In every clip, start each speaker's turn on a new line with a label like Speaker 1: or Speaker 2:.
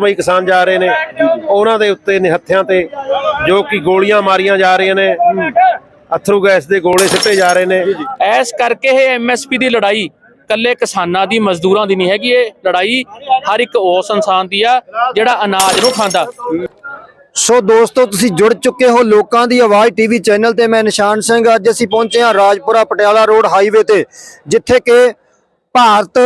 Speaker 1: ਮਈ ਕਿਸਾਨ ਜਾ ਰਹੇ ਨੇ ਉਹਨਾਂ ਦੇ ਉੱਤੇ ਨਿਹੱਥਿਆਂ ਤੇ ਜੋ ਕਿ ਗੋਲੀਆਂ ਮਾਰੀਆਂ ਜਾ ਰਹੀਆਂ ਨੇ ਅਥਰੂ ਗੈਸ ਦੇ ਗੋਲੇ ਸਿੱਟੇ ਜਾ ਰਹੇ ਨੇ।
Speaker 2: ਐਸ ਕਰਕੇ ਇਹ ਐਮਐਸਪੀ ਦੀ ਲੜਾਈ ਕੱਲੇ ਕਿਸਾਨਾਂ ਦੀ ਮਜ਼ਦੂਰਾਂ ਦੀ ਨਹੀਂ ਹੈਗੀ ਇਹ ਲੜਾਈ ਹਰ ਇੱਕ ਉਸ ਇਨਸਾਨ ਦੀ ਆ ਜਿਹੜਾ ਅਨਾਜ ਨੂੰ ਖਾਂਦਾ।
Speaker 3: ਸੋ ਦੋਸਤੋ ਤੁਸੀਂ ਜੁੜ ਚੁੱਕੇ ਹੋ ਲੋਕਾਂ ਦੀ ਆਵਾਜ਼ ਟੀਵੀ ਚੈਨਲ ਤੇ। ਮੈਂ ਨਿਸ਼ਾਨ ਸਿੰਘ ਅੱਜ ਅਸੀਂ ਪਹੁੰਚੇ ਹਾਂ ਰਾਜਪੁਰਾ ਪਟਿਆਲਾ ਰੋਡ ਹਾਈਵੇ ਤੇ ਜਿੱਥੇ ਕਿ ਭਾਰਤ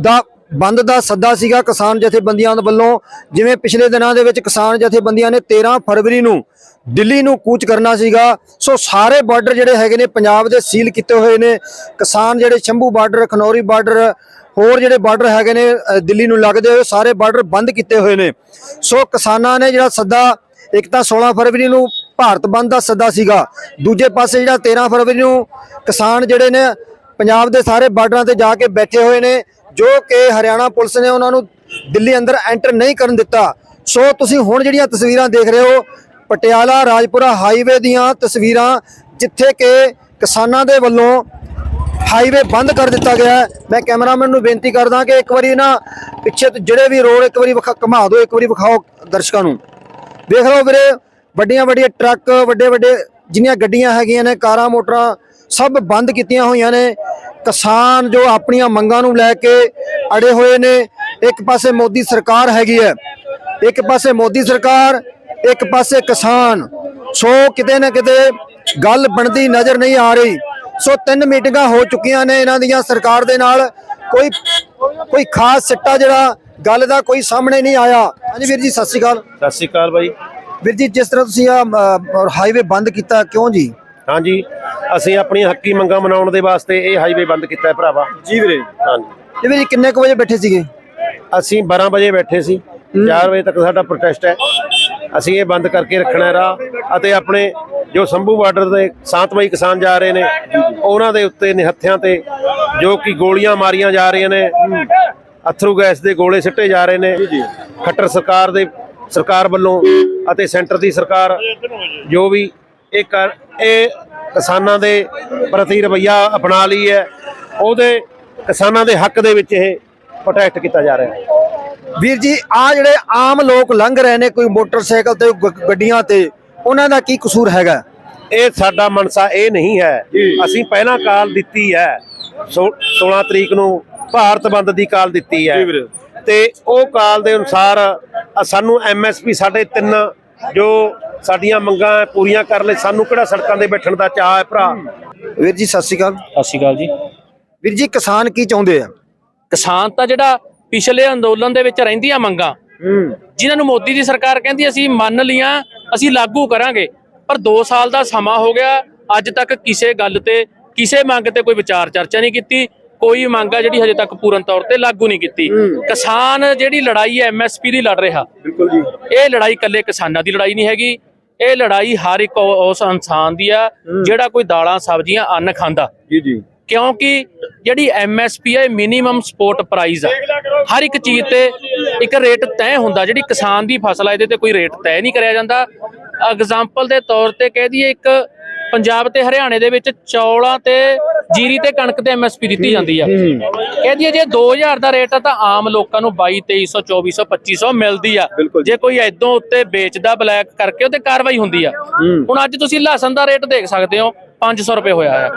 Speaker 3: ਦਾ ਬੰਦ ਦਾ ਸੱਦਾ ਸੀਗਾ ਕਿਸਾਨ ਜਥੇਬੰਦੀਆਂ ਵੱਲੋਂ। ਜਿਵੇਂ ਪਿਛਲੇ ਦਿਨਾਂ ਦੇ ਵਿੱਚ ਕਿਸਾਨ ਜਥੇਬੰਦੀਆਂ ਨੇ 13 ਫਰਵਰੀ ਨੂੰ ਦਿੱਲੀ ਨੂੰ ਕੂਚ ਕਰਨਾ ਸੀਗਾ। ਸੋ ਸਾਰੇ ਬਾਰਡਰ ਜਿਹੜੇ ਹੈਗੇ ਨੇ ਪੰਜਾਬ ਦੇ ਸੀਲ ਕੀਤੇ ਹੋਏ ਨੇ। ਕਿਸਾਨ ਜਿਹੜੇ ਸ਼ੰਭੂ ਬਾਰਡਰ, ਖਨੌਰੀ ਬਾਰਡਰ, ਹੋਰ ਜਿਹੜੇ ਬਾਰਡਰ ਹੈਗੇ ਨੇ ਦਿੱਲੀ ਨੂੰ ਲੱਗਦੇ ਹੋਏ ਸਾਰੇ ਬਾਰਡਰ ਬੰਦ ਕੀਤੇ ਹੋਏ ਨੇ। ਸੋ ਕਿਸਾਨਾਂ ਨੇ ਜਿਹੜਾ ਸੱਦਾ, ਇੱਕ ਤਾਂ 16 ਫਰਵਰੀ ਨੂੰ ਭਾਰਤ ਬੰਦ ਦਾ ਸੱਦਾ ਸੀਗਾ। ਦੂਜੇ ਪਾਸੇ ਜਿਹੜਾ 13 ਫਰਵਰੀ ਨੂੰ ਕਿਸਾਨ ਜਿਹੜੇ ਨੇ, ਪੰਜਾਬ ਦੇ ਸਾਰੇ ਬਾਰਡਰਾਂ ਤੇ ਜਾ ਕੇ ਬੈਠੇ ਹੋਏ ਨੇ। ਜੋ ਕਿ ਹਰਿਆਣਾ ਪੁਲਿਸ ਨੇ ਉਹਨਾਂ ਨੂੰ ਦਿੱਲੀ ਅੰਦਰ ਐਂਟਰ ਨਹੀਂ ਕਰਨ ਦਿੱਤਾ। ਸੋ ਤੁਸੀਂ ਹੁਣ ਜਿਹੜੀਆਂ ਤਸਵੀਰਾਂ ਦੇਖ ਰਹੇ ਹੋ, ਪਟਿਆਲਾ ਰਾਜਪੁਰਾ ਹਾਈਵੇ ਦੀਆਂ ਤਸਵੀਰਾਂ, ਜਿੱਥੇ ਕਿ ਕਿਸਾਨਾਂ ਦੇ ਵੱਲੋਂ ਹਾਈਵੇ ਬੰਦ ਕਰ ਦਿੱਤਾ ਗਿਆ ਮੈਂ ਕੈਮਰਾਮੈਨ ਨੂੰ ਬੇਨਤੀ ਕਰਦਾ ਕਿ ਇੱਕ ਵਾਰੀ ਨਾ ਪਿੱਛੇ ਤੋਂ ਜਿਹੜੇ ਵੀ ਰੋਡ ਇੱਕ ਵਾਰੀ ਵਿਖਾ, ਘੁਮਾ ਦਿਓ, ਇੱਕ ਵਾਰੀ ਵਿਖਾਓ ਦਰਸ਼ਕਾਂ ਨੂੰ। ਦੇਖ ਲਓ ਵੀਰੇ ਵੱਡੀਆਂ ਵੱਡੀਆਂ ਟਰੱਕ ਵੱਡੇ ਵੱਡੇ ਜਿੰਨੀਆਂ ਗੱਡੀਆਂ ਹੈਗੀਆਂ ਨੇ, ਕਾਰਾਂ, ਮੋਟਰਾਂ, ਸਭ ਬੰਦ ਕੀਤੀਆਂ ਹੋਈਆਂ ਨੇ। ਕਿਸਾਨ ਜੋ ਆਪਣੀਆਂ ਮੰਗਾਂ ਨੂੰ ਲੈ ਕੇ ਅੜੇ ਹੋਏ ਨੇ ਇੱਕ ਪਾਸੇ ਮੋਦੀ ਸਰਕਾਰ ਹੈਗੀ ਹੈ ਇੱਕ ਪਾਸੇ ਮੋਦੀ ਸਰਕਾਰ ਇੱਕ ਪਾਸੇ ਕਿਸਾਨ। ਸੋ ਕਿਤੇ ਨਾ ਕਿਤੇ ਗੱਲ ਬਣਦੀ ਨਜ਼ਰ ਨਹੀਂ ਆ ਰਹੀ। ਸੋ ਤਿੰਨ ਮੀਟਿੰਗਾਂ ਹੋ ਚੁੱਕੀਆਂ ਨੇ ਇਹਨਾਂ ਦੀਆਂ ਸਰਕਾਰ ਦੇ ਨਾਲ। ਕੋਈ ਕੋਈ ਖਾਸ ਸਿੱਟਾ ਜਿਹੜਾ ਗੱਲ ਦਾ ਕੋਈ ਸਾਹਮਣੇ ਨਹੀਂ ਆਇਆ। ਹਾਂਜੀ ਵੀਰ ਜੀ ਸਤਿ ਸ਼੍ਰੀ ਅਕਾਲ।
Speaker 1: ਸਤਿ ਸ਼੍ਰੀ ਅਕਾਲ ਬਾਈ।
Speaker 3: ਵੀਰ ਜੀ ਜਿਸ ਤਰ੍ਹਾਂ ਤੁਸੀਂ ਆ ਹਾਈਵੇ ਬੰਦ ਕੀਤਾ ਕਿਉਂ ਜੀ?
Speaker 1: ਹਾਂਜੀ ਅਸੀਂ ਆਪਣੀਆਂ ਹੱਕੀ ਮੰਗਾਂ ਮਨਾਉਣ ਦੇ ਵਾਸਤੇ ਇਹ ਹਾਈਵੇ ਬੰਦ ਕੀਤਾ ਹੈ ਭਰਾਵਾ।
Speaker 3: ਜੀ ਵੀਰੇ।
Speaker 1: ਹਾਂਜੀ।
Speaker 3: ਇਹ ਵੀਰ ਕਿੰਨੇ ਕੁ ਵਜੇ ਬੈਠੇ ਸੀਗੇ?
Speaker 1: ਅਸੀਂ 12 ਵਜੇ ਬੈਠੇ ਸੀ। 4 ਵਜੇ ਤੱਕ ਸਾਡਾ ਪ੍ਰੋਟੈਸਟ ਹੈ। ਅਸੀਂ ਇਹ ਬੰਦ ਕਰਕੇ ਰੱਖਣਾ ਰਾਹ ਅਤੇ ਆਪਣੇ ਜੋ ਸੰਭੂ ਬਾਰਡਰ ਦੇ ਸ਼ਾਂਤਮਈ ਕਿਸਾਨ ਜਾ ਰਹੇ ਨੇ ਉਹਨਾਂ ਦੇ ਉੱਤੇ ਨਿਹੱਥਿਆਂ ਤੇ ਜੋ ਕਿ ਗੋਲੀਆਂ ਮਾਰੀਆਂ ਜਾ ਰਹੀਆਂ ਨੇ ਅਥਰੂ ਗੈਸ ਦੇ ਗੋਲੇ ਸਿੱਟੇ ਜਾ ਰਹੇ ਨੇ। ਖੱਟਰ ਸਰਕਾਰ ਦੇ ਸਰਕਾਰ ਵੱਲੋਂ ਅਤੇ ਸੈਂਟਰ ਦੀ ਸਰਕਾਰ ਜੋ ਵੀ ਇਹ ਕਰ ਇਹ ਕਿਸਾਨਾਂ ਦੇ ਪ੍ਰਤੀ ਰਵੱਈਆ ਅਪਣਾ ਲਈ ਹੈ। ਉਹਦੇ ਕਿਸਾਨਾਂ ਦੇ ਹੱਕ ਦੇ ਵਿੱਚ ਇਹ ਪ੍ਰੋਟੈਸਟ ਕੀਤਾ ਜਾ ਰਿਹਾ ਹੈ।
Speaker 3: ਵੀਰ ਜੀ ਆ ਜਿਹੜੇ ਆਮ ਲੋਕ ਲੰਘ ਰਹੇ ਨੇ ਕੋਈ ਮੋਟਰਸਾਈਕਲ ਤੇ ਗ- ਗੱਡੀਆਂ ਤੇ ਉਹਨਾਂ ਦਾ ਕੀ ਕਸੂਰ ਹੈਗਾ?
Speaker 1: ਇਹ ਸਾਡਾ ਮਨਸਾ ਇਹ ਨਹੀਂ ਹੈ। ਅਸੀਂ ਪਹਿਲਾਂ ਕਾਲ ਦਿੱਤੀ ਹੈ। ਸੋ- 16 ਤਰੀਕ ਨੂੰ ਭਾਰਤ ਬੰਦ ਦੀ ਕਾਲ ਦਿੱਤੀ ਹੈ। ਤੇ ਉਹ ਕਾਲ ਦੇ ਅਨੁਸਾਰ ਅ, ਸਾਨੂੰ ਐਮਐਸਪੀ ਸਾਡੇ ਤਿੰਨ ਜੋ ਸਾਡੀਆਂ ਮੰਗਾਂ ਪੂਰੀਆਂ ਕਰ ਲੈ ਸਾਨੂੰ ਕਿਹੜਾ ਸੜਕਾਂ ਤੇ ਬੈਠਣ ਦਾ ਚਾਹ ਹੈ ਭਰਾ?
Speaker 3: ਵੀਰ ਜੀ ਸਤਿ ਸ਼੍ਰੀ ਅਕਾਲ।
Speaker 2: ਸਤਿ ਸ਼੍ਰੀ ਅਕਾਲ ਜੀ।
Speaker 3: ਵੀਰ ਜੀ ਕਿਸਾਨ ਕੀ ਚਾਹੁੰਦੇ ਆ?
Speaker 2: ਕਿਸਾਨ ਤਾਂ ਜਿਹੜਾ ਪਿਛਲੇ ਅੰਦੋਲਨ ਦੇ ਵਿੱਚ ਰਹਿੰਦੀਆਂ ਮੰਗਾਂ ਜਿਨ੍ਹਾਂ ਨੂੰ ਮੋਦੀ ਦੀ ਸਰਕਾਰ ਕਹਿੰਦੀ ਅਸੀਂ ਮੰਨ ਲੀਆਂ ਅਸੀਂ ਲਾਗੂ ਕਰਾਂਗੇ। ਪਰ 2 ਸਾਲ ਦਾ ਸਮਾਂ ਹੋ ਗਿਆ ਅੱਜ ਤੱਕ ਕਿਸੇ ਗੱਲ ਤੇ ਕਿਸੇ ਮੰਗ ਤੇ ਕੋਈ ਵਿਚਾਰ ਚਰਚਾ ਨਹੀਂ ਕੀਤੀ। ਕੋਈ ਮੰਗ ਆ ਜਿਹੜੀ ਹਜੇ ਤੱਕ ਪੂਰਨ ਤੌਰ ਤੇ ਲਾਗੂ ਨਹੀਂ ਕੀਤੀ। ਕਿਸਾਨ ਜਿਹੜੀ ਲੜਾਈ ਹੈ ਐਮਐਸਪੀ ਦੀ ਲੜ ਰਿਹਾ।
Speaker 3: ਬਿਲਕੁਲ ਜੀ।
Speaker 2: ਇਹ ਲੜਾਈ ਇਕੱਲੇ ਕਿਸਾਨਾਂ ਦੀ ਲੜਾਈ ਨਹੀਂ ਹੈਗੀ ਇਹ ਲੜਾਈ ਹਰ ਇੱਕ ਉਸ ਇਨਸਾਨ ਦੀ ਆ ਜਿਹੜਾ ਕੋਈ ਦਾਲਾਂ ਸਬਜ਼ੀਆਂ ਅੰਨ ਖਾਂਦਾ।
Speaker 3: ਜੀ ਜੀ।
Speaker 2: ਕਿਉਂਕਿ ਜਿਹੜੀ ਐਮਐਸਪੀ ਹੈ ਮਿਨੀਮਮ ਸਪੋਰਟ ਪ੍ਰਾਈਸ ਆ। ਹਰ ਇੱਕ ਚੀਜ਼ ਤੇ ਇੱਕ ਰੇਟ ਤੈਅ ਹੁੰਦਾ ਜਿਹੜੀ ਕਿਸਾਨ ਦੀ ਫਸਲ ਆ ਇਹਦੇ ਤੇ ਕੋਈ ਰੇਟ ਤੈਅ ਨਹੀਂ ਕਰਿਆ ਜਾਂਦਾ। ਐਗਜ਼ਾਮਪਲ ਦੇ ਤੌਰ ਤੇ ਕਹਿ ਦਈਏ ਇੱਕ ਪੰਜਾਬ ਤੇ ਹਰਿਆਣੇ ਦੇ ਵਿੱਚ ਚੌਲਾਂ ਤੇ ਜੀਰੀ ਤੇ ਕਣਕ ਤੇ ਐਮਐਸਪੀ ਦਿੱਤੀ ਜਾਂਦੀ ਆ। ਕਹਿ ਦਈਏ ਜੇ 2000 ਦਾ ਰੇਟ ਆ ਤਾਂ ਆਮ ਲੋਕਾਂ ਨੂੰ 22 2300 2400 2500 ਮਿਲਦੀ ਆ। ਜੇ। ਕੋਈ ਐਦੋਂ ਉੱਤੇ ਵੇਚਦਾ ਬਲੈਕ ਕਰਕੇ ਉਹਤੇ ਕਾਰਵਾਈ ਹੁੰਦੀ ਆ। ਹੁਣ ਅੱਜ ਤੁਸੀਂ ਲਹਸਨ ਦਾ ਰੇਟ ਦੇਖ ਸਕਦੇ ਹੋ 500 ਰੁਪਏ ਹੋਇਆ ਹੈ।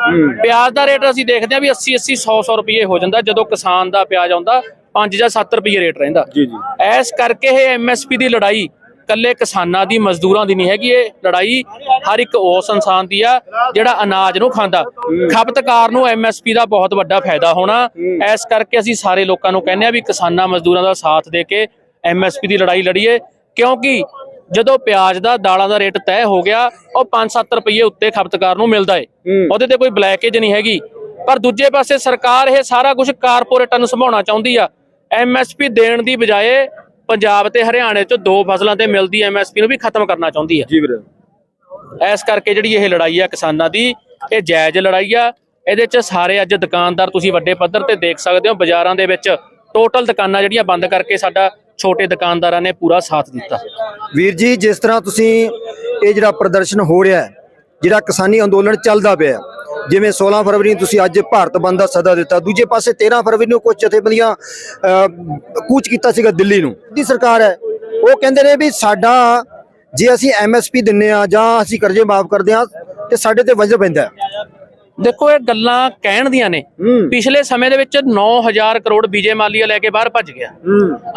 Speaker 2: ਪਿਆਜ਼ ਦਾ ਰੇਟ ਅਸੀਂ ਦੇਖਦੇ ਹਾਂ ਵੀ 80 80 100 100 ਰੁਪਏ ਹੋ ਜਾਂਦਾ ਜਦੋਂ ਕਿਸਾਨ ਦਾ ਪਿਆਜ਼ ਆਉਂਦਾ 5 ਜਾਂ 7 ਰੁਪਏ ਰੇਟ ਰਹਿੰਦਾ।
Speaker 3: ਜੀ ਜੀ।
Speaker 2: ਐਸ ਕਰਕੇ ਇਹ ਐਮਐਸਪੀ ਦੀ ਲੜਾਈ ਕੱਲੇ ਕਿਸਾਨਾਂ ਦੀ ਮਜ਼ਦੂਰਾਂ ਦੀ ਨਹੀਂ ਹੈਗੀ। ਇਹ ਲੜਾਈ ਹਰ ਇੱਕ ਉਸ ਇਨਸਾਨ ਦੀ ਆ ਜਿਹੜਾ ਅਨਾਜ ਨੂੰ ਖਾਂਦਾ। ਖਪਤਕਾਰ ਨੂੰ ਐਮਐਸਪੀ ਦਾ ਬਹੁਤ ਵੱਡਾ ਫਾਇਦਾ ਹੋਣਾ। ਐਸ ਕਰਕੇ ਅਸੀਂ ਸਾਰੇ ਲੋਕਾਂ ਨੂੰ ਕਹਿੰਦੇ ਆ ਵੀ ਕਿਸਾਨਾਂ ਮਜ਼ਦੂਰਾਂ ਦਾ ਸਾਥ ਦੇ ਕੇ ਐਮਐਸਪੀ ਦੀ ਲੜਾਈ ਲੜੀਏ। ਕਿਉਂਕਿ ਜਦੋਂ ਪਿਆਜ਼ ਦਾ ਦਾਲਾਂ ਦਾ ਰੇਟ ਤੈਅ ਹੋ ਗਿਆ ਉਹ 5-7 ਰੁਪਏ ਉੱਤੇ ਖਪਤਕਾਰ ਨੂੰ ਮਿਲਦਾ ਏ। ਉਹਦੇ ਤੇ ਕੋਈ ਬਲੈਕੇਜ ਨਹੀਂ ਹੈਗੀ। ਪਰ ਦੂਜੇ ਪਾਸੇ ਸਰਕਾਰ ਇਹ ਸਾਰਾ ਕੁਝ ਕਾਰਪੋਰੇਟਾਂ ਨੂੰ ਸੰਭਾਉਣਾ ਚਾਹੁੰਦੀ ਆ। ਐਮਐਸਪੀ ਦੇਣ ਦੀ ਬਜਾਏ ਪੰਜਾਬ ਤੇ ਹਰਿਆਣੇ ਚ ਦੋ ਫਸਲਾਂ ਤੇ ਮਿਲਦੀ ਐਮਐਸਪੀ ਨੂੰ ਵੀ ਖਤਮ ਕਰਨਾ ਚਾਹੁੰਦੀ ਆ।
Speaker 3: ਜੀ ਵੀਰੇ।
Speaker 2: ਇਸ ਕਰਕੇ ਜਿਹੜੀ ਇਹ ਲੜਾਈ ਆ ਕਿਸਾਨਾਂ ਦੀ ਇਹ ਜਾਇਜ਼ ਲੜਾਈ ਆ। ਇਹਦੇ ਚ ਸਾਰੇ ਅੱਜ ਦੁਕਾਨਦਾਰ ਤੁਸੀਂ ਵੱਡੇ ਪੱਧਰ ਤੇ ਦੇਖ ਸਕਦੇ ਹੋ ਬਾਜ਼ਾਰਾਂ ਦੇ ਵਿੱਚ ਟੋਟਲ ਦੁਕਾਨਾਂ ਜਿਹੜੀਆਂ ਬੰਦ ਕਰਕੇ ਸਾਡਾ ਛੋਟੇ ਦੁਕਾਨਦਾਰਾਂ ਨੇ ਪੂਰਾ ਸਾਥ ਦਿੱਤਾ।
Speaker 3: ਵੀਰ ਜੀ ਜਿਸ ਤਰ੍ਹਾਂ ਤੁਸੀਂ ਇਹ ਜਿਹੜਾ ਪ੍ਰਦਰਸ਼ਨ ਹੋ ਰਿਹਾ ਹੈ ਜਿਹੜਾ ਕਿਸਾਨੀ ਅੰਦੋਲਨ ਚੱਲਦਾ ਪਿਆ ਹੈ, ਜਿਵੇਂ 16 ਫਰਵਰੀ ਨੂੰ ਤੁਸੀਂ ਅੱਜ ਭਾਰਤ ਬੰਦ ਦਾ ਸੱਦਾ ਦਿੱਤਾ ਦੂਜੇ ਪਾਸੇ 13 ਫਰਵਰੀ ਨੂੰ ਕੁਝ ਜਥੇਬੰਦੀਆਂ ਕੂਚ ਕੀਤਾ ਸੀਗਾ ਦਿੱਲੀ ਨੂੰ ਦੀ ਸਰਕਾਰ ਹੈ। ਉਹ ਕਹਿੰਦੇ ਨੇ ਵੀ ਸਾਡਾ ਜੇ ਅਸੀਂ ਐਮਐਸਪੀ ਦਿੰਨੇ ਆ ਜਾਂ ਅਸੀਂ ਕਰਜ਼ੇ ਮਾਫ ਕਰਦੇ ਆ ਤੇ ਸਾਡੇ ਤੇ ਵਜਰ ਪੈਂਦਾ।
Speaker 2: ਦੇਖੋ ਇਹ ਗੱਲਾਂ ਕਹਿਣ ਦੀਆਂ ਨੇ। ਪਿਛਲੇ ਸਮੇਂ ਦੇ ਵਿੱਚ 9000 ਕਰੋੜ ਵਿਜੇ ਮਾਲੀਆ ਲੈ ਕੇ ਬਾਹਰ ਭੱਜ ਗਿਆ।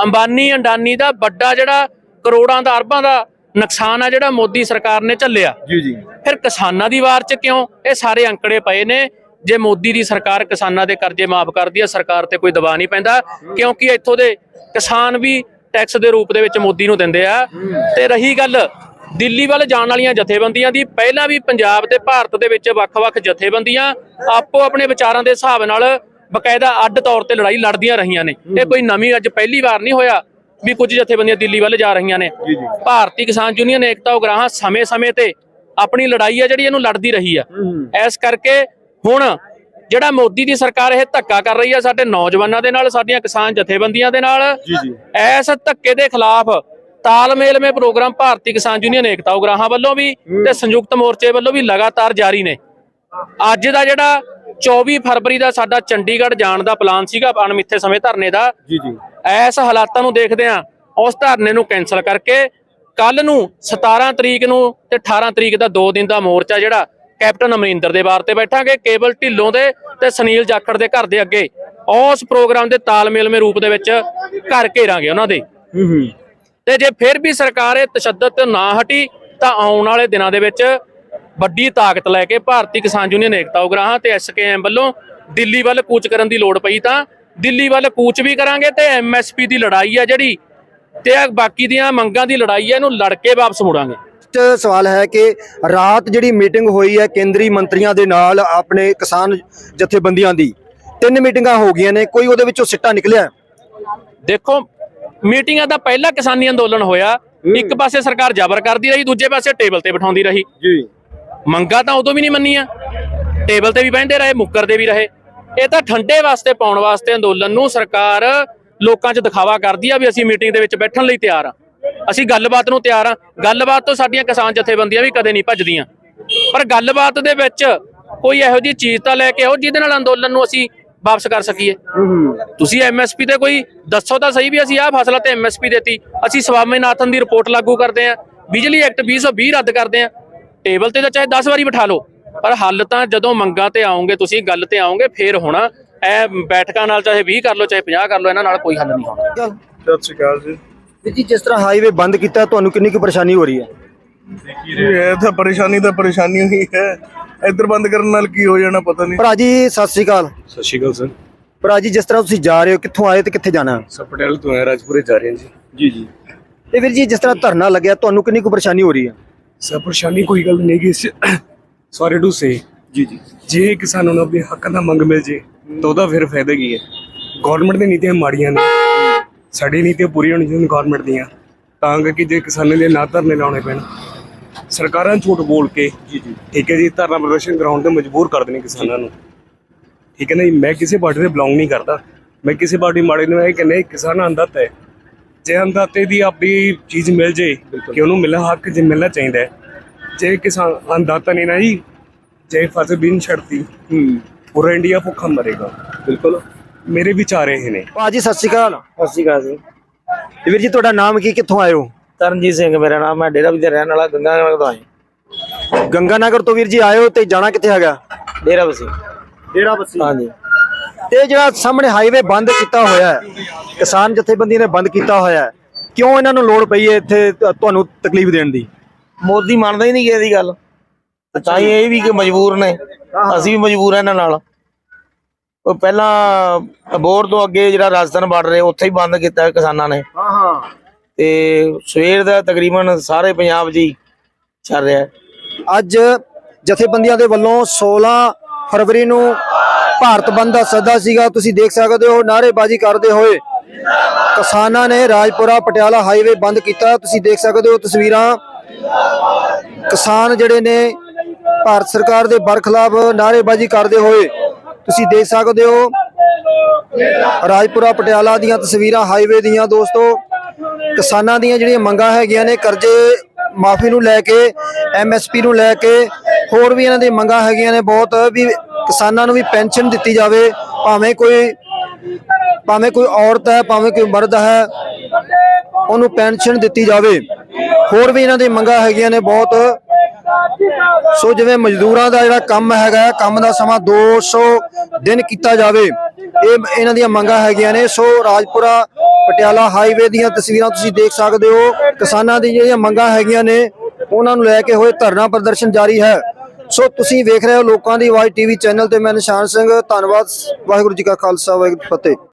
Speaker 2: ਅੰਬਾਨੀ ਅੰਡਾਨੀ ਦਾ ਵੱਡਾ ਜਿਹੜਾ ਕਰੋੜਾਂ ਦਾ ਅਰਬਾਂ ਦਾ ਨੁਕਸਾਨ ਆ ਜਿਹੜਾ ਮੋਦੀ ਸਰਕਾਰ ਨੇ ਝੱਲਿਆ।
Speaker 3: ਜੀ ਜੀ।
Speaker 2: ਫਿਰ ਕਿਸਾਨਾਂ ਦੀ ਵਾਰ ਚ ਕਿਉਂ? ਇਹ ਸਾਰੇ ਅੰਕੜੇ ਪਏ ਨੇ। ਜੇ ਮੋਦੀ ਦੀ ਸਰਕਾਰ ਕਿਸਾਨਾਂ ਦੇ ਕਰਜ਼ੇ ਮਾਫ ਕਰਦੀ ਹੈ ਸਰਕਾਰ ਤੇ ਕੋਈ ਦਬਾਅ ਨਹੀਂ ਪੈਂਦਾ। ਕਿਉਂਕਿ ਇੱਥੋਂ ਦੇ ਕਿਸਾਨ ਵੀ ਟੈਕਸ ਦੇ ਰੂਪ ਦੇ ਵਿੱਚ ਮੋਦੀ ਨੂੰ ਦਿੰਦੇ ਆ। ਤੇ ਰਹੀ ਗੱਲ ਦਿੱਲੀ ਵੱਲ ਜਾਣ ਵਾਲੀਆਂ ਜਥੇਬੰਦੀਆਂ ਦੀ। ਪਹਿਲਾਂ ਵੀ ਪੰਜਾਬ ਤੇ ਭਾਰਤ ਦੇ ਵਿੱਚ ਵੱਖ-ਵੱਖ ਜਥੇਬੰਦੀਆਂ ਆਪੋ ਆਪਣੇ ਵਿਚਾਰਾਂ ਦੇ ਹਿਸਾਬ ਨਾਲ ਬਕਾਇਦਾ ਅੱਡ ਤੌਰ ਤੇ ਲੜਾਈ ਲੜਦੀਆਂ ਰਹੀਆਂ ਨੇ। ਇਹ ਕੋਈ ਨਵੀਂ ਅੱਜ ਪਹਿਲੀ ਵਾਰ ਨਹੀਂ ਹੋਇਆ। ਵੀ ਕੁਝ ਜਥੇਬੰਦੀਆਂ ਦਿੱਲੀ ਵੱਲ ਜਾ ਰਹੀਆਂ ਨੇ।
Speaker 3: ਜੀ ਜੀ।
Speaker 2: ਭਾਰਤੀ ਕਿਸਾਨ ਯੂਨੀਅਨ ਏਕਤਾ ਉਗਰਾਹਾਂ ਸਮੇਂ-ਸਮੇਂ ਤੇ ਆਪਣੀ ਲੜਾਈ ਆ ਜਿਹੜੀ ਇਹਨੂੰ ਲੜਦੀ ਰਹੀ ਆ। ਇਸ ਕਰਕੇ ਹੁਣ ਜਿਹੜਾ ਮੋਦੀ ਦੀ ਸਰਕਾਰ ਇਹ ਧੱਕਾ ਕਰ ਰਹੀ ਆ ਸਾਡੇ ਨੌਜਵਾਨਾਂ ਦੇ ਨਾਲ ਸਾਡੀਆਂ ਕਿਸਾਨ ਜਥੇਬੰਦੀਆਂ ਦੇ ਨਾਲ
Speaker 3: ਜੀ ਜੀ।
Speaker 2: ਇਸ ਧੱਕੇ ਦੇ ਖਿਲਾਫ ਤਾਲਮੇਲ ਮੇ ਪ੍ਰੋਗਰਾਮ ਭਾਰਤੀ ਕਿਸਾਨ ਯੂਨੀਅਨ ਏਕਤਾ ਉਗਰਾਹਾਂ ਵੱਲੋਂ ਵੀ ਤੇ ਸੰਯੁਕਤ ਮੋਰਚੇ ਵੱਲੋਂ ਵੀ ਲਗਾਤਾਰ ਜਾਰੀ ਨੇ। ਅੱਜ ਦਾ ਜਿਹੜਾ 24 ਫਰਵਰੀ ਦਾ ਸਾਡਾ ਚੰਡੀਗੜ੍ਹ ਜਾਣ ਦਾ ਪਲਾਨ ਸੀਗਾ ਅਣਮਿੱਥੇ ਸਮੇਂ ਧਰਨੇ ਦਾ।
Speaker 3: ਜੀ ਜੀ।
Speaker 2: ਐਸ ਹਾਲਾਤਾਂ ਨੂੰ ਦੇਖਦੇ ਆ ਉਸ ਧਰਨੇ ਨੂੰ ਕੈਨਸਲ ਕਰਕੇ ਕੱਲ ਨੂੰ 17 ਤਰੀਕ ਨੂੰ ਤੇ 18 ਤਰੀਕ ਦਾ 2 ਦਿਨ ਦਾ ਮੋਰਚਾ ਜਿਹੜਾ ਕੈਪਟਨ ਅਮਰਿੰਦਰ ਦੇ ਬਾਰ ਤੇ ਬੈਠਾਂਗੇ ਕੇਵਲ ਢਿੱਲੋਂ ਦੇ ਤੇ ਸੁਨੀਲ ਜਾਖੜ ਦੇ ਘਰ ਦੇ ਅੱਗੇ। ਉਸ ਪ੍ਰੋਗਰਾਮ ਦੇ ਤਾਲਮੇਲਮੇ ਰੂਪ ਦੇ ਵਿੱਚ ਘਰ ਘੇਰਾਂਗੇ ਉਹਨਾਂ ਦੇ। ਤੇ ਜੇ ਫਿਰ ਵੀ ਸਰਕਾਰ ਇਹ ਤਸ਼ੱਦਦ ਤੋਂ ਨਾ ਹਟੀ ਤਾਂ ਆਉਣ ਵਾਲੇ ਦਿਨਾਂ ਦੇ ਵਿੱਚ ਵੱਡੀ ਤਾਕਤ ਲੈ ਕੇ ਭਾਰਤੀ ਕਿਸਾਨ ਯੂਨੀਅਨ ਏਕਤਾ ਉਗਰਾਹਾਂ ਤੇ ਐਸਕੇਐਮ ਵੱਲੋਂ ਦਿੱਲੀ ਵੱਲ ਕੂਚ ਕਰਨ ਦੀ ਲੋੜ ਪਈ ਤਾਂ ਦਿੱਲੀ ਵੱਲ ਕੂਚ ਵੀ ਕਰਾਂਗੇ ਤੇ ਐਮਐਸਪੀ ਦੀ ਲੜਾਈ ਆ ਜਿਹੜੀ ਤੇ ਆ ਬਾਕੀ ਦੀਆਂ ਮੰਗਾਂ ਦੀ ਲੜਾਈ ਆ ਇਹਨੂੰ ਲੜ ਕੇ ਵਾਪਸ ਮੁੜਾਂਗੇ।
Speaker 3: ਤੇ ਸਵਾਲ ਹੈ ਕਿ ਰਾਤ ਜਿਹੜੀ ਮੀਟਿੰਗ ਹੋਈ ਹੈ ਕੇਂਦਰੀ ਮੰਤਰੀਆਂ ਦੇ ਨਾਲ ਆਪਣੇ ਕਿਸਾਨ ਜਥੇਬੰਦੀਆਂ ਦੀ ਤਿੰਨ ਮੀਟਿੰਗਾਂ ਹੋ ਗਈਆਂ ਨੇ ਕੋਈ ਉਹਦੇ ਵਿੱਚੋਂ ਸਿੱਟਾ ਨਿਕਲਿਆ?
Speaker 2: ਦੇਖੋ ਮੀਟਿੰਗਾਂ ਦਾ ਪਹਿਲਾ ਕਿਸਾਨੀ ਅੰਦੋਲਨ ਹੋਇਆ ਇੱਕ ਪਾਸੇ ਸਰਕਾਰ ਜ਼ਬਰ ਕਰਦੀ ਰਹੀ ਦੂਜੇ ਪਾਸੇ ਟੇਬਲ ਤੇ ਬਿਠਾਉਂਦੀ ਰਹੀ।
Speaker 3: ਜੀ।
Speaker 2: ਮੰਗਾ ਤਾਂ ਉਦੋਂ ਵੀ ਨਹੀਂ ਮੰਨੀਆਂ ਟੇਬਲ ਤੇ ਵੀ ਬਹਿੰਦੇ ਰਹੇ ਮੁੱਕਰਦੇ ਵੀ ਰਹੇ। ਇਹ ਤਾਂ ਠੰਡੇ ਵਾਸਤੇ ਪਾਉਣ ਵਾਸਤੇ ਅੰਦੋਲਨ ਨੂੰ ਸਰਕਾਰ ਲੋਕਾਂ 'ਚ ਦਿਖਾਵਾ ਕਰਦੀ ਆ ਵੀ ਅਸੀਂ ਮੀਟਿੰਗ ਦੇ ਵਿੱਚ ਬੈਠਣ ਲਈ ਤਿਆਰ ਆ। ਅਸੀਂ ਗੱਲਬਾਤ ਨੂੰ ਤਿਆਰ ਆ। ਗੱਲਬਾਤ ਤੋਂ ਸਾਡੀਆਂ ਕਿਸਾਨ ਜਥੇਬੰਦੀਆਂ ਵੀ ਕਦੇ ਨਹੀਂ ਭੱਜਦੀਆਂ। ਪਰ ਗੱਲਬਾਤ ਦੇ ਵਿੱਚ ਕੋਈ ਇਹੋ ਜਿਹੀ ਚੀਜ਼ ਤਾਂ ਲੈ ਕੇ ਆਓ ਜਿਹਦੇ ਨਾਲ ਅੰਦੋਲਨ ਨੂੰ ਅਸੀਂ ਵਾਪਸ ਕਰ ਸਕੀਏ।
Speaker 3: ਹੂੰ
Speaker 2: ਤੁਸੀਂ ਐਮਐਸਪੀ ਤੇ ਕੋਈ ਦੱਸੋ ਤਾਂ ਸਹੀ ਵੀ ਅਸੀਂ ਆਹ ਫਸਲਾ ਤੇ ਐਮਐਸਪੀ ਦੇਤੀ। ਅਸੀਂ ਸਵਾਮੀਨਾਥਨ ਦੀ ਰਿਪੋਰਟ ਲਾਗੂ ਕਰਦੇ ਆਂ। ਬਿਜਲੀ ਐਕਟ 2020 ਰੱਦ ਕਰਦੇ ਆਂ। ਟੇਬਲ ਤੇ ਤਾਂ ਚਾਹੇ 10 ਵਾਰੀ ਬਿਠਾ ਲਓ। ਪਰ ਹੱਲ ਤਾਂ ਜਦੋਂ ਮੰਗਾਂ ਤੇ ਆਓਗੇ ਤੁਸੀਂ ਗੱਲ ਤੇ ਆਓਗੇ ਫੇਰ ਹੋਣਾ। ਇਹ ਬੈਠਕਾਂ ਨਾਲ ਚਾਹੇ 20 ਕਰ ਲਓ ਚਾਹੇ 50 ਕਰ ਲਓ ਇਹਨਾਂ ਨਾਲ ਕੋਈ ਹੱਲ ਨਹੀਂ ਹੋਣਾ।
Speaker 3: ਚੱਲ।
Speaker 4: ਸਤਿ ਸ਼੍ਰੀ ਅਕਾਲ ਜੀ।
Speaker 3: ਵੀਰ ਜੀ ਜਿਸ ਤਰ੍ਹਾਂ ਹਾਈਵੇ ਬੰਦ ਕੀਤਾ ਤੁਹਾਨੂੰ ਕਿੰਨੀ ਕੁ ਪਰੇਸ਼ਾਨੀ ਹੋ ਰਹੀ ਹੈ?
Speaker 4: ਇਹ ਤਾਂ ਪਰੇਸ਼ਾਨੀ ਤਾਂ ਪਰੇਸ਼ਾਨੀ ਹੀ ਹੈ। ਇੱਧਰ ਬੰਦ ਕਰਨ ਨਾਲ ਕੀ ਹੋ ਜਾਣਾ ਪਤਾ ਨਹੀਂ।
Speaker 3: ਭਰਾ ਜੀ ਸਤਿ ਸ੍ਰੀ ਅਕਾਲ।
Speaker 5: ਸਤਿ ਸ਼੍ਰੀ ਅਕਾਲ ਸਰ।
Speaker 3: ਭਰਾ ਜੀ ਜਿਸ ਤਰ੍ਹਾਂ ਤੁਸੀਂ ਜਾ ਰਹੇ ਹੋ ਕਿੱਥੋਂ ਆਏ ਤੇ ਕਿੱਥੇ ਜਾਣਾ?
Speaker 5: ਸਰ ਪਟਿਆਲਾ ਤੋਂ ਹੈ ਰਾਜਪੁਰੇ ਜਾ ਰਹੇ ਹਾਂ ਜੀ।
Speaker 3: ਜੀ ਜੀ। ਤੇ ਵੀਰ ਜੀ ਜਿਸ ਤਰ੍ਹਾਂ ਧਰਨਾ ਲੱਗਿਆ ਤੁਹਾਨੂੰ ਕਿੰਨੀ ਕੁ ਪਰੇਸ਼ਾਨੀ ਹੋ ਰਹੀ ਹੈ?
Speaker 5: ਸਰ ਪਰੇਸ਼ਾਨੀ ਕੋਈ ਗੱਲ ਨਹੀਂ ਕਿ ਸੌਰੀ ਟੂ ਸੇ।
Speaker 3: ਜੀ ਜੀ।
Speaker 5: ਜੇ ਕਿਸਾਨਾਂ ਨੂੰ ਆਪਣੇ ਹੱਕਾਂ ਦਾ ਮੰਗ ਮਿਲ ਜੇ ਤਾਂ ਉਹਦਾ ਫਿਰ ਫਾਇਦਾ ਕੀ ਹੈ? ਗਵਰਨਮੈਂਟ ਦੀਆਂ ਨੀਤੀਆਂ ਮਾੜੀਆਂ ਨੇ। ਸਾਡੀ ਨੀਤੀਆਂ ਪੂਰੀਆਂ ਹੋਣੀਆਂ ਚਾਹੀਦੀਆਂ ਗਵਰਨਮੈਂਟ ਦੀਆਂ। ਤਾਂ ਕਿ ਜੇ ਕਿਸਾਨਾਂ ਦੇ ਨਾ ਧਰਨੇ ਲਾਉਣੇ ਪੈਣ ਸਰਕਾਰਾਂ ਝੂਠ ਬੋਲ ਕੇ ਜੀ ਜੀ। ਠੀਕ ਹੈ ਜੀ ਧਰਨਾ ਪ੍ਰਦਰਸ਼ਨ ਕਰਾਉਣ ਤੇ ਮਜਬੂਰ ਕਰ ਦੇਣੇ ਕਿਸਾਨਾਂ ਨੂੰ। ਠੀਕ ਹੈ ਨਾ ਜੀ ਮੈਂ ਕਿਸੇ ਪਾਰਟੀ ਦੇ ਬਿਲੋਂਗ ਨਹੀਂ ਕਰਦਾ। ਮੈਂ ਕਿਸੇ ਪਾਰਟੀ ਮਾੜੇ ਨੂੰ ਇਹ ਕਹਿੰਦਾ ਕਿਸਾਨ ਅੰਦਤ ਹੈ। ਜੇ ਅੰਦਾਤੇ ਦੀ ਆਪਣੀ ਚੀਜ਼ ਮਿਲ ਜੇ ਕਿ ਉਹਨੂੰ ਮਿਲਣਾ ਹੱਕ ਜੇ ਮਿਲਣਾ ਚਾਹੀਦਾ ਜੇ ਕਿਸਾਨ ਅੰਦਾਤਾ ਨਹੀਂ ਨਾ ਜੀ ਜੇ ਫਸਲ ਵੀ ਨਹੀਂ ਛੱਡਤੀ
Speaker 3: ਹੂੰ।
Speaker 5: ਪੂਰਾ ਇੰਡੀਆ ਭੁੱਖਾ ਮਰੇਗਾ।
Speaker 3: ਬਿਲਕੁਲ।
Speaker 5: ਮੇਰੇ ਵਿਚਾਰ ਇਹ ਨੇ।
Speaker 3: ਭਾਜੀ ਸਤਿ ਸ੍ਰੀ ਅਕਾਲ।
Speaker 6: ਸਤਿ ਸ਼੍ਰੀ ਅਕਾਲ ਜੀ।
Speaker 3: ਤੇ ਵੀਰ ਜੀ ਤੁਹਾਡਾ ਨਾਮ ਕੀ? ਕਿੱਥੋਂ ਆਏ ਹੋ?
Speaker 6: ਤਰਨਜੀਤ ਸਿੰਘ ਮੇਰਾ ਨਾਮ ਮੈਂ ਡੇਰਾ ਬਸੀ ਦਾ ਰਹਿਣ ਵਾਲਾ ਗੰਗਾ ਨਗਰ ਤੋਂ ਆਏ
Speaker 3: ਗੰਗਾ ਨਗਰ ਤੋਂ ਵੀਰ ਜੀ ਆਏ ਹੋ ਤੇ ਜਾਣਾ ਕਿੱਥੇ ਹੈਗਾ?
Speaker 6: ਡੇਰਾ ਬਸੀ।
Speaker 3: ਡੇਰਾ ਬੱਸੀ।
Speaker 6: ਹਾਂਜੀ।
Speaker 3: ਤੇ ਜਿਹੜਾ ਸਾਹਮਣੇ ਹਾਈਵੇ ਬੰਦ ਕੀਤਾ ਹੋਇਆ ਹੈ ਕਿਸਾਨ ਜਥੇਬੰਦੀ ਨੇ ਬੰਦ ਕੀਤਾ ਹੋਇਆ ਹੈ ਕਿਉਂ ਇਹਨਾਂ ਨੂੰ ਲੋੜ ਪਈ ਹੈ ਇੱਥੇ ਤੁਹਾਨੂੰ ਤਕਲੀਫ ਦੇਣ ਦੀ?
Speaker 6: ਮੋਦੀ ਮੰਨਦਾ ਹੀ ਨਹੀਂ ਕਿਸੇ ਦੀ ਗੱਲ। ਤੇ ਹੀ ਇਹ ਵੀ ਕਿ ਮਜਬੂਰ ਨੇ। ਅਸੀਂ ਵੀ ਮਜਬੂਰ ਆ ਇਹਨਾਂ ਨਾਲ। ਉਹ ਪਹਿਲਾਂ ਬੋਰ ਤੋਂ ਅੱਗੇ ਜਿਹੜਾ ਰਾਜਸਥਾਨ ਬਾਰਡਰ ਹੈ ਉੱਥੇ ਹੀ ਬੰਦ ਕੀਤਾ ਕਿਸਾਨਾਂ ਨੇ।
Speaker 3: ਹਾਂ ਹਾਂ।
Speaker 6: ਤੇ ਸਵੇਰ ਦਾ ਤਕਰੀਬਨ ਸਾਰੇ ਪੰਜਾਬ ਹੀ ਚੱਲ ਰਿਹਾ।
Speaker 3: ਅੱਜ ਜਥੇਬੰਦੀਆਂ ਦੇ ਵੱਲੋਂ 16 ਫਰਵਰੀ ਨੂੰ ਭਾਰਤ ਬੰਦ ਦਾ ਸੱਦਾ ਸੀਗਾ। ਤੁਸੀਂ ਦੇਖ ਸਕਦੇ ਹੋ ਨਾਅਰੇਬਾਜ਼ੀ ਕਰਦੇ ਹੋਏ ਕਿਸਾਨਾਂ ਨੇ ਰਾਜਪੁਰਾ ਪਟਿਆਲਾ ਹਾਈਵੇ ਬੰਦ ਕੀਤਾ। ਤੁਸੀਂ ਦੇਖ ਸਕਦੇ ਹੋ ਤਸਵੀਰਾਂ। ਕਿਸਾਨ ਜਿਹੜੇ ਨੇ ਭਾਰਤ ਸਰਕਾਰ ਦੇ ਬਰਖਲਾਫ ਨਾਅਰੇਬਾਜ਼ੀ ਕਰਦੇ ਹੋਏ ਤੁਸੀਂ ਦੇਖ ਸਕਦੇ ਹੋ ਰਾਜਪੁਰਾ, ਪਟਿਆਲਾ ਦੀਆਂ ਤਸਵੀਰਾਂ, ਹਾਈਵੇ ਦੀਆਂ ਦੋਸਤੋ, ਕਿਸਾਨਾਂ ਦੀਆਂ ਜਿਹੜੀਆਂ ਮੰਗਾਂ ਹੈਗੀਆਂ ਨੇ ਕਰਜ਼ੇ ਮਾਫੀ ਨੂੰ ਲੈ ਕੇ ਐਮਐਸਪੀ ਨੂੰ ਲੈ ਕੇ, ਹੋਰ ਵੀ ਇਹਨਾਂ ਦੀ ਮੰਗਾਂ ਹੈਗੀਆਂ ਨੇ ਬਹੁਤ ਵੀ ਕਿਸਾਨਾਂ ਨੂੰ ਵੀ ਪੈਨਸ਼ਨ ਦਿੱਤੀ ਜਾਵੇ, ਭਾਵੇਂ ਕੋਈ ਭਾਵੇਂ ਕੋਈ ਔਰਤ ਹੈ, ਭਾਵੇਂ ਕੋਈ ਮਰਦ ਹੈ, ਉਹਨੂੰ ਪੈਨਸ਼ਨ ਦਿੱਤੀ ਜਾਵੇ। ਹੋਰ ਵੀ ਇਹਨਾਂ ਦੀ ਮੰਗਾਂ ਹੈਗੀਆਂ ਨੇ ਬਹੁਤ। ਸੋ ਜਿਵੇਂ ਮਜ਼ਦੂਰਾਂ ਦਾ ਜਿਹੜਾ ਕੰਮ ਹੈਗਾ ਕੰਮ ਦਾ ਸਮਾਂ 200 ਦਿਨ ਕੀਤਾ ਜਾਵੇ, ਇਹ ਇਹਨਾਂ ਦੀਆਂ ਮੰਗਾਂ ਹੈਗੀਆਂ ਨੇ। ਸੋ ਰਾਜਪੁਰਾ ਪਟਿਆਲਾ ਹਾਈਵੇ ਦੀਆਂ ਤਸਵੀਰਾਂ ਤੁਸੀਂ ਦੇਖ ਸਕਦੇ ਹੋ। ਕਿਸਾਨਾਂ ਦੀ ਜਿਹੜੀਆਂ ਮੰਗਾਂ ਹੈਗੀਆਂ ਨੇ, ਉਹਨਾਂ ਨੂੰ ਲੈ ਕੇ ਹੋਏ ਧਰਨਾ ਪ੍ਰਦਰਸ਼ਨ ਜਾਰੀ ਹੈ। ਸੋ ਤੁਸੀਂ ਵੇਖ ਰਹੇ ਹੋ ਲੋਕਾਂ ਦੀ ਆਵਾਜ਼ ਟੀਵੀ ਚੈਨਲ ਤੇ। ਮੈਂ ਨਿਸ਼ਾਨ ਸਿੰਘ, ਧੰਨਵਾਦ, ਵਾਹਿਗੁਰੂ ਜੀ ਕਾ ਖਾਲਸਾ, ਵਾਹਿਗੁਰੂ ਫਤਿਹ।